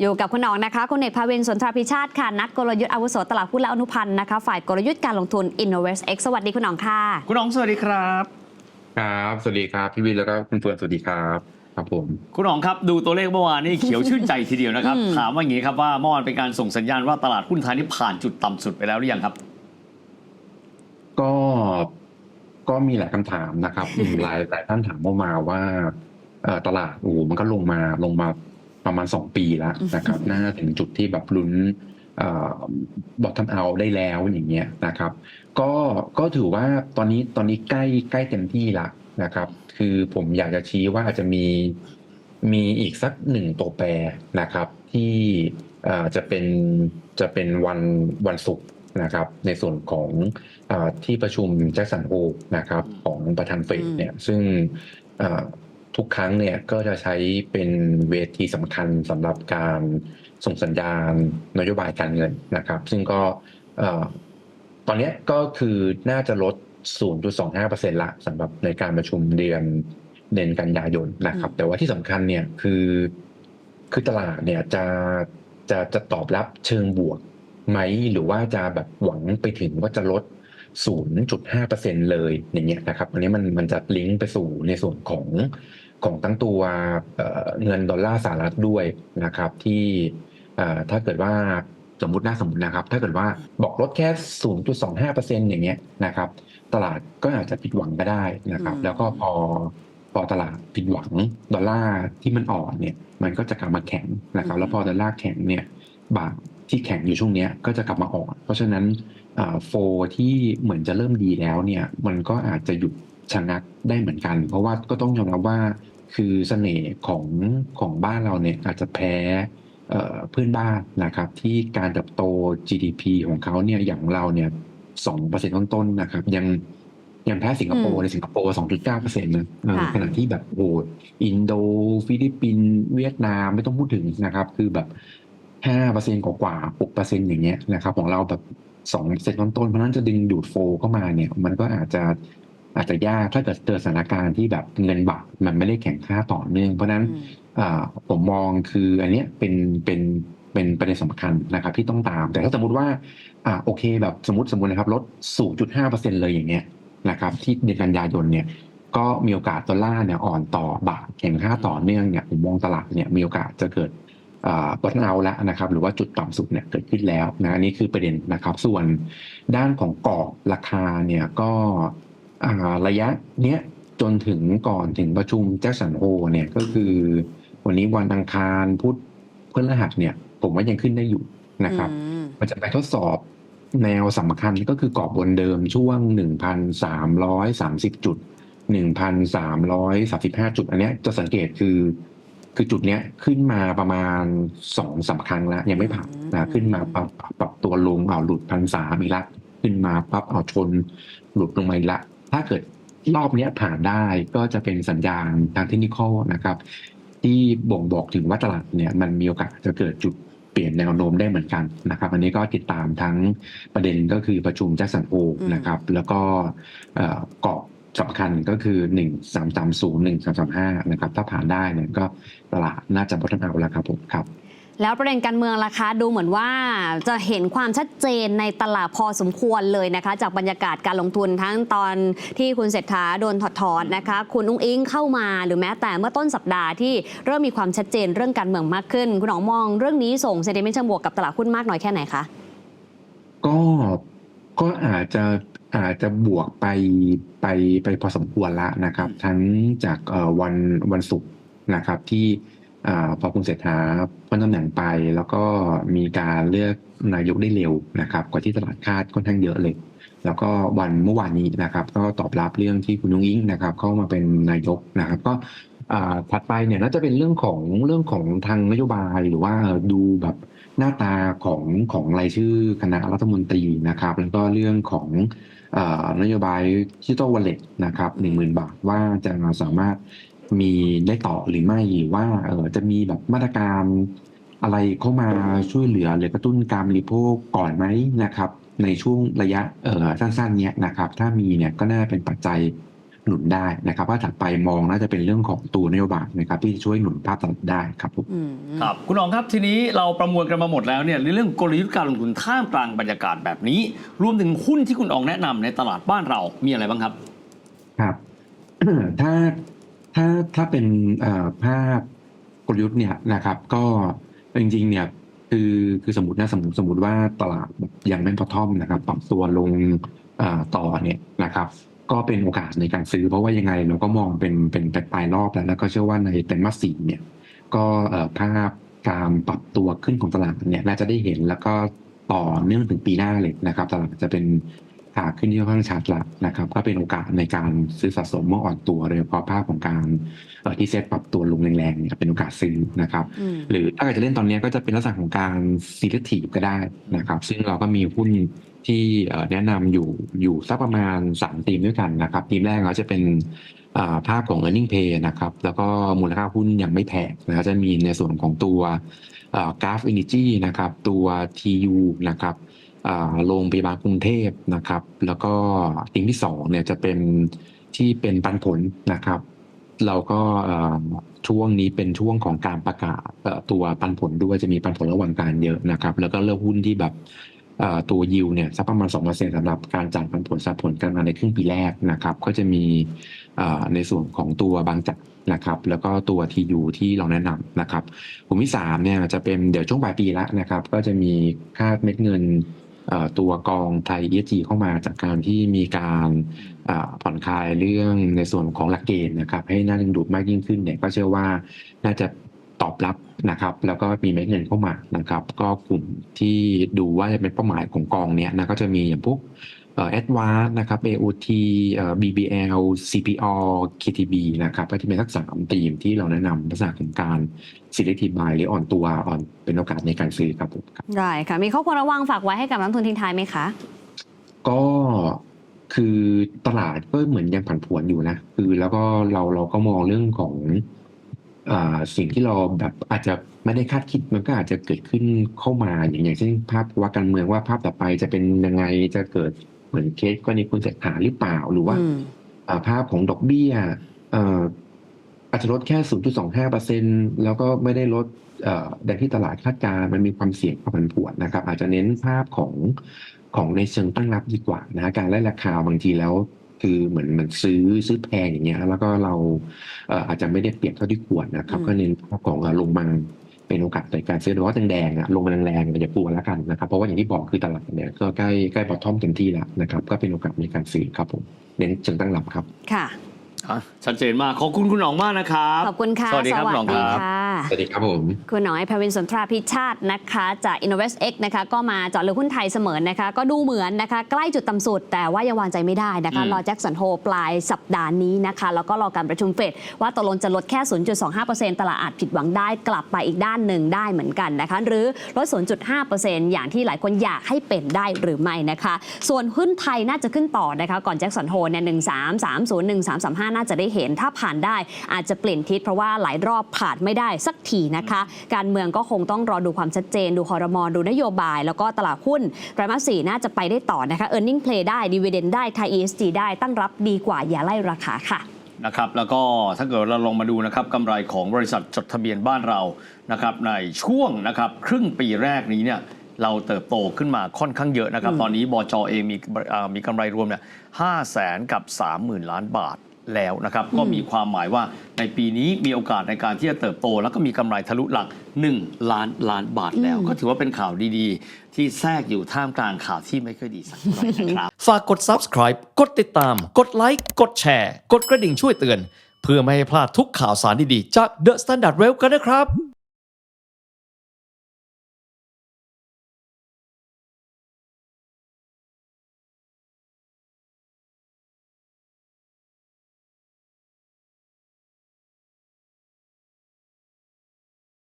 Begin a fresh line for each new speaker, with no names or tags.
อยู่กับคุณหนองนะคะคุณเอกภาวินสนทรพิชาติค่ะ นักกลยุทธ์อาวุโสตลาดหุ้นและอนุพันธ์นะคะ ฝ่ายกลยุทธ์การลงทุน Innovest X สวัสดีคุณหนองค่ะ
คุณอ๋องสวัสดีครับ
ครับ สวัสดีครับ พี่วินแล้วก็คุณเฟิร์นสวัสดีครับครับผม
คุณอ๋องครับดูตัวเลขเมื่อวานนี่เขียวชื่นใจทีเดียวนะครับ
อืม
ถามว่าอย่างนี้ครับว่าเมื่อวานเป็นการส่งสัญญาณว่าตลาดหุ้นไทยนี่ผ่านจุดต่ำสุดไปแล้วหรือยังครับ
ก็ก็มีหลายคำถามนะครับหลายหลายท่านถามเข้ามาว่าเอ่อตลาดโอ้โหมันก็ลงมาลงมา ประมาณสองปีแล้วนะครับ น่าจะถึงจุดที่แบบลุ้นเอ่อบอททอมเอาได้แล้วอย่างเงี้ยนะครับ ก็ก็ถือว่าตอนนี้ตอนนี้ใกล้ใกล้เต็มที่ละนะครับ คือผมอยากจะชี้ว่าอาจจะมีมีอีกสักหนึ่งตัวแปรนะครับ ที่เอ่อจะเป็นจะเป็นวันวันศุกร์นะครับ ในส่วนของเออที่ประชุมแจ็คสันโฮนะครับของประธานเฟดเนี่ยซึ่งเอ่อ ทุกครั้งเนี่ยก็จะใช้เป็นเวทีสำคัญสำหรับการส่งสัญญาณนโยบายการเงินนะครับ ซึ่งก็ตอนนี้ก็คือน่าจะลด 0.25%ละสำหรับในการประชุมเดือนเดือนกันยายนนะครับ แต่ว่าที่สำคัญเนี่ยคือคือตลาดเนี่ยจะจะจะตอบรับเชิงบวกไหมหรือว่าจะแบบหวังไปถึงว่าจะลด 0.5%เลยอย่างเงี้ยนะครับอันนี้มันมันจะลิงก์ไปสู่ในส่วนของ ของทั้งตัวเอ่อเงินดอลลาร์สหรัฐด้วยนะครับที่เอ่อถ้าเกิดว่าสมมตินะสมมตินะครับ ถ้าเกิดว่าบอกลดแค่ 0.25%อย่างเงี้ยนะครับ ตลาดก็อาจจะผิดหวังก็ได้นะครับ
อืม
แล้วก็พอพอตลาดผิดหวังดอลลาร์ที่มันอ่อนเนี่ย มันก็จะกลับมาแข็งนะครับ แล้วพอดอลลาร์แข็งเนี่ยบาทที่แข็งอยู่ช่วงเนี้ยก็จะกลับมาอ่อน เพราะฉะนั้นโฟที่เหมือนจะเริ่มดีแล้วเนี่ย มันก็อาจจะหยุดชะงักได้เหมือนกัน เพราะว่าก็ต้องยอมรับว่า คือเสน่ห์ของของบ้านเราเนี่ยอาจจะแพ้เอ่อเพื่อนบ้านนะครับ ที่การเติบโต GDP ของเขาเนี่ยอย่างเราเนี่ยสองเปอร์เซ็นต์ต้นๆนะครับ ยังยังแพ้สิงคโป
อื
ร์
ม
ในสิงคโปร์สองจุดเก้าเปอร์เซ็นต์นะเออ
ค่ะ
ขณะที่แบบโอ้โหอินโดฟิลิปปินส์เวียดนามไม่ต้องพูดถึงนะครับ คือแบบห้าเปอร์เซ็นกว่าหกเปอร์เซ็นอย่างเงี้ยนะครับ ของเราแบบสองเซ็นต้นๆเพราะฉะนั้นจะดึงดูดโฟเข้ามาเนี่ย มันก็อาจจะ อาจจะยากถ้าเกิดเจอสถานการณ์ที่แบบเงินบาทมันไม่ได้แข็งค่าต่อเนื่อง เพราะฉะนั้น
อืม
อ่าผมมองคืออันเนี้ยเป็นเป็นเป็นประเด็นสำคัญนะครับที่ต้องตาม แต่ถ้าสมมติว่าอ่าโอเคแบบสมมติสมมตินะครับลด 0.5%เลยอย่างเงี้ยนะครับที่เดือนกันยายนเนี่ยก็มีโอกาสดอลลาร์เนี่ยอ่อนต่อบาทแข็งค่าต่อเนื่องเนี่ยผมมองตลาดเนี่ยมีโอกาสจะเกิดบอทเอาแล้วนะครับหรือว่าจุดต่ำสุดเนี่ยเกิดขึ้นแล้วนะอันนี้คือประเด็นนะครับส่วนด้านของกรอบราคาเนี่ยก็อ่า ระยะเนี้ยจนถึงก่อนถึงประชุมแจ็คสันโฮเนี่ยก็คือวันนี้วันอังคารพุธพฤหัสเนี่ย ผมว่ายังขึ้นได้อยู่นะครับ
อืม
มันจะไปทดสอบแนวสำคัญก็คือกรอบบนเดิมช่วง 1,330 จุด 1,335 จุด อันเนี้ยจะสังเกตคือ คือจุดเนี้ยขึ้นมาประมาณสองสามครั้งแล้ว ยังไม่ผ่าน
อืม
นะขึ้นมาปรับปรับตัวลงเอาหลุดพันสามอีกละขึ้นมาปั๊บเอาชนหลุดลงมาอีกละ ถ้าเกิดรอบเนี้ยผ่านได้ก็จะเป็นสัญญาณทางเทคนิคนะครับ ที่บ่งบอกถึงว่าตลาดเนี่ยมันมีโอกาสจะเกิดจุดเปลี่ยนแนวโน้มได้เหมือนกันนะครับ อันนี้ก็ติดตามทั้งประเด็นก็คือประชุมแจ็คสันโฮ
อืม
นะครับ แล้วก็เอ่อเกาะสำคัญก็คือหนึ่งสามสามศูนย์หนึ่งสามสามห้านะครับ ถ้าผ่านได้เนี่ยก็ตลาดน่าจะบอทเอาแล้วครับผมครับ
แล้วประเด็นการเมืองล่ะคะ ดูเหมือนว่าจะเห็นความชัดเจนในตลาดพอสมควรเลยนะคะ จากบรรยากาศการลงทุนทั้งตอนที่คุณเศรษฐาโดนถอดถอนนะคะ คุณอุ้งอิงเข้ามาหรือแม้แต่เมื่อต้นสัปดาห์ที่เริ่มมีความชัดเจนเรื่องการเมืองมากขึ้น คุณหนองมองเรื่องนี้ส่งเซนติเมนต์เชิงบวกกับตลาดหุ้นมากน้อยแค่ไหนคะ
ก็ก็อาจจะอาจจะบวกไปไปไปพอสมควรละนะครับ ทั้งจากวันวันศุกร์นะครับที่ อพอคุณเศรษฐาพ้นตำแหน่งไป แล้วก็มีการเลือกนายกได้เร็วนะครับ กว่าที่ตลาดคาดค่อนข้างเยอะเลย แล้วก็วันเมื่อวานนี้นะครับ ก็ตอบรับเรื่องที่คุณนุ้งอิงนะครับ เข้ามาเป็นนายกนะครับ ก็ถัดไปเนี่ยน่าจะเป็นเรื่องของเรื่องของทางนโยบายหรือว่าดูแบบหน้าตาของของรายชื่อคณะรัฐมนตรีนะครับ แล้วก็เรื่องของอนโยบายดิจิตอลวอลเล็ตนะครับหนึ่งหมื่นบาทว่าจะสามารถ มีได้ต่อหรือไม่หรือว่าเออจะมีแบบมาตรการอะไรเข้ามาช่วยเหลือหรือกระตุ้นการบริโภคก่อนไหมนะครับ ในช่วงระยะเออสั้นๆเนี้ยนะครับ ถ้ามีเนี่ยก็น่าเป็นปัจจัยหนุนได้นะครับ ว่าถัดไปมองน่าจะเป็นเรื่องของตัวนโยบายนะครับ ที่จะช่วยหนุนภาพตลาดได้ครับผม
อืม
ครับคุณอ๋องครับทีนี้เราประมวลกันมาหมดแล้วเนี่ยในเรื่องกลยุทธ์การลงทุนท่ามกลางบรรยากาศแบบนี้ รวมถึงหุ้นที่คุณอ๋องแนะนำในตลาดบ้านเรามีอะไรบ้างครับ
ครับถ้า ถ้าถ้าเป็นภาพกลยุทธ์เนี่ยนะครับ ก็จริงๆเนี่ยคือคือสมมตินะสมมติสมมติว่าตลาดยังไม่พอทอมนะครับปรับตัวลงต่อเนี่ยนะครับ ก็เป็นโอกาสในการซื้อ เพราะว่ายังไงเราก็มองเป็นเป็นปลายรอบแล้วแล้วก็เชื่อว่าในไตรมาสีเนี่ยก็ภาพการปรับตัวขึ้นของตลาดเนี่ยน่าจะได้เห็นแล้วก็ต่อเนื่องถึงปีหน้าเลยนะครับตลาดจะเป็น ขาขึ้นที่ค่อนข้างชัดละนะครับ ก็เป็นโอกาสในการซื้อสะสมเมื่ออ่อนตัวโดยเฉพาะภาพของการเอ่อที่เซ็ตปรับตัวลงแรงๆเนี่ยเป็นโอกาสซื้อนะครับ
อืม
หรือถ้าเกิดจะเล่นตอนนี้ก็จะเป็นลักษณะของการ selective ก็ได้นะครับ ซึ่งเราก็มีหุ้นที่เอ่อแนะนำอยู่อยู่สักประมาณ3ธีมด้วยกันนะครับธีมแรกก็จะเป็นอ่าภาพของ earning pay นะครับ แล้วก็มูลค่าหุ้นยังไม่แพงนะครับจะมีในส่วนของตัวกราฟ energy นะครับ ตัว TU นะครับอ่า โรงพยาบาลกรุงเทพนะครับ แล้วก็ธีมที่สองเนี่ยจะเป็นที่เป็นปันผลนะครับ เราก็ช่วงนี้เป็นช่วงของการประกาศตัวปันผลด้วยจะมีปันผลระหว่างการเยอะนะครับ แล้วก็เลือกหุ้นที่แบบตัวยิวเนี่ยสักประมาณ2%สำหรับการจ่ายปันผลสัดผลการมาในครึ่งปีแรกนะครับ ก็จะมีในส่วนของตัวบางจากนะครับ แล้วก็ตัว TU ที่เราแนะนำนะครับกลุ่มที่3เนี่ยจะเป็นเดี๋ยวช่วงปลายปีละนะครับ ก็จะมีค่าเม็ดเงิน ตัวกองไทย ESG เข้ามาจากการที่มีการผ่อนคลายเรื่องในส่วนของหลักเกณฑ์นะครับ ให้น่าดึงดูดมากยิ่งขึ้นเนี่ยก็เชื่อว่าน่าจะ ตอบรับนะครับ แล้วก็มีเม็ดเงินเข้ามานะครับ ก็กลุ่มที่ดูว่าจะเป็นเป้าหมายของกองเนี้ยนะก็จะมีอย่างพวกเอ่อ Advance นะครับ AOT เอ่อ BBL CPO KTB นะครับก็จะเป็นทักสามธีมที่เราแนะนำลักษณะของการ selective buy หรืออ่อนตัวอ่อนเป็นโอกาสในการซื้อครับผมครับ
ได้ค่ะ มีข้อควรระวังฝากไว้ให้กับนักลงทุนทิ้งท้ายไหมคะ
ก็คือตลาดก็เหมือนยังผันผวนอยู่นะ คือแล้วก็เราเราก็มองเรื่องของอ่า สิ่งที่เราแบบอาจจะไม่ได้คาดคิดมันก็อาจจะเกิดขึ้นเข้ามาอย่างอย่างเช่นภาพว่าการเมืองว่าภาพต่อไปจะเป็นยังไงจะเกิดเหมือนเคสกรณีคุณเศรษฐาหรือเปล่าหรือว่า
อืม
อ่าภาพของดอกเบี้ยเอ่ออาจจะลดแค่ 0.25เปอร์เซ็นแล้วก็ไม่ได้ลดเอ่อดังที่ตลาดคาดการณ์มันมีความเสี่ยงความผันผวนนะครับ อาจจะเน้นภาพของของในเชิงตั้งรับดีกว่านะฮะการไล่ราคาบางทีแล้ว คือเหมือนมันซื้อซื้อแพงอย่างเงี้ย แล้วก็เราเอ่ออาจจะไม่ได้เปรียบเท่าที่ควรนะครับ
อืม
ก็เน้นภาพของเอ่อลงมาเป็นโอกาสในการซื้อโดยเฉพาะแดงๆอะลงมาแรงๆอย่ากลัวแล้วกันนะครับ เพราะว่าอย่างที่บอกคือตลาดเนี่ยก็ใกล้ใกล้บอททอมเต็มที่แล้วนะครับก็เป็นโอกาสในการซื้อครับผมเน้นเชิงตั้งรับครับ
ค่ะ
อะชัดเจนมาก ขอบคุณคุณอ๋องมากนะครับ
ขอบคุณค่ะ
สวัสดีครับคุณอ๋องครับ
ค่ะ
สวัสดีครับผม
คุณหน่อยพวินสนทราพิชาตินะคะจาก Innovest X นะคะก็มาเจาะลึกหุ้นไทยเสมอนะคะ ก็ดูเหมือนนะคะ ใกล้จุดต่ำสุด แต่ว่ายังวางใจไม่ได้นะคะ
อืม
รอแจ็คสันโฮปลายสัปดาห์นี้นะคะ แล้วก็รอการประชุมเฟดว่าตกลงจะลดแค่ 0.25%ตลาดอาจผิดหวังได้กลับไปอีกด้านหนึ่งได้เหมือนกันนะคะ หรือลด 0.5%อย่างที่หลายคนอยากให้เป็นได้หรือไม่นะคะ ส่วนหุ้นไทยน่าจะขึ้นต่อนะคะ ก่อนแจ็คสันโฮเนี่ย1330 1335 น่าจะได้เห็นถ้าผ่านได้อาจจะเปลี่ยนทิศเพราะว่าหลายรอบผ่านไม่ได้สักทีนะคะ การเมืองก็คงต้องรอดูความชัดเจน ดูคอรมอดูนโยบาย แล้วก็ตลาดหุ้นไตรมาสสี่น่าจะไปได้ต่อนะคะ e a r n i n g play ได้ dividend ได้ไทย ESG ได้ตั้งรับดีกว่าอย่าไล่ราคาค่ะ
นะครับแล้วก็ถ้าเกิดเราลองมาดูนะครับกำไรของบริษัทจดทะเบียนบ้านเรานะครับในช่วงนะครับครึ่งปีแรกนี้เนี่ยเราเติบโตขึ้นมาค่อนข้างเยอะนะครับ
อืม
ตอนนี้บจเองมีอ่ามีกำไรรวมเนี่ยห้าแสนกับสามหมื่นล้านบาท แล้วนะครับก็มีความหมายว่าในปีนี้มีโอกาสในการที่จะเติบโต แล้วก็มีกำไรทะลุหลัก 1 ล้านล้านบาทแล้ว
อืม
ก็ถือว่าเป็นข่าวดีๆ ที่แทรกอยู่ท่ามกลางข่าวที่ไม่ค่อยดีสักเท่าไหร่นะครับ
ฝากกด subscribe กดติดตาม กดไลค์กดแชร์ กดกระดิ่งช่วยเตือน เพื่อไม่ให้พลาดทุกข่าวสารดีๆ จาก The Standard Rail กันนะครับ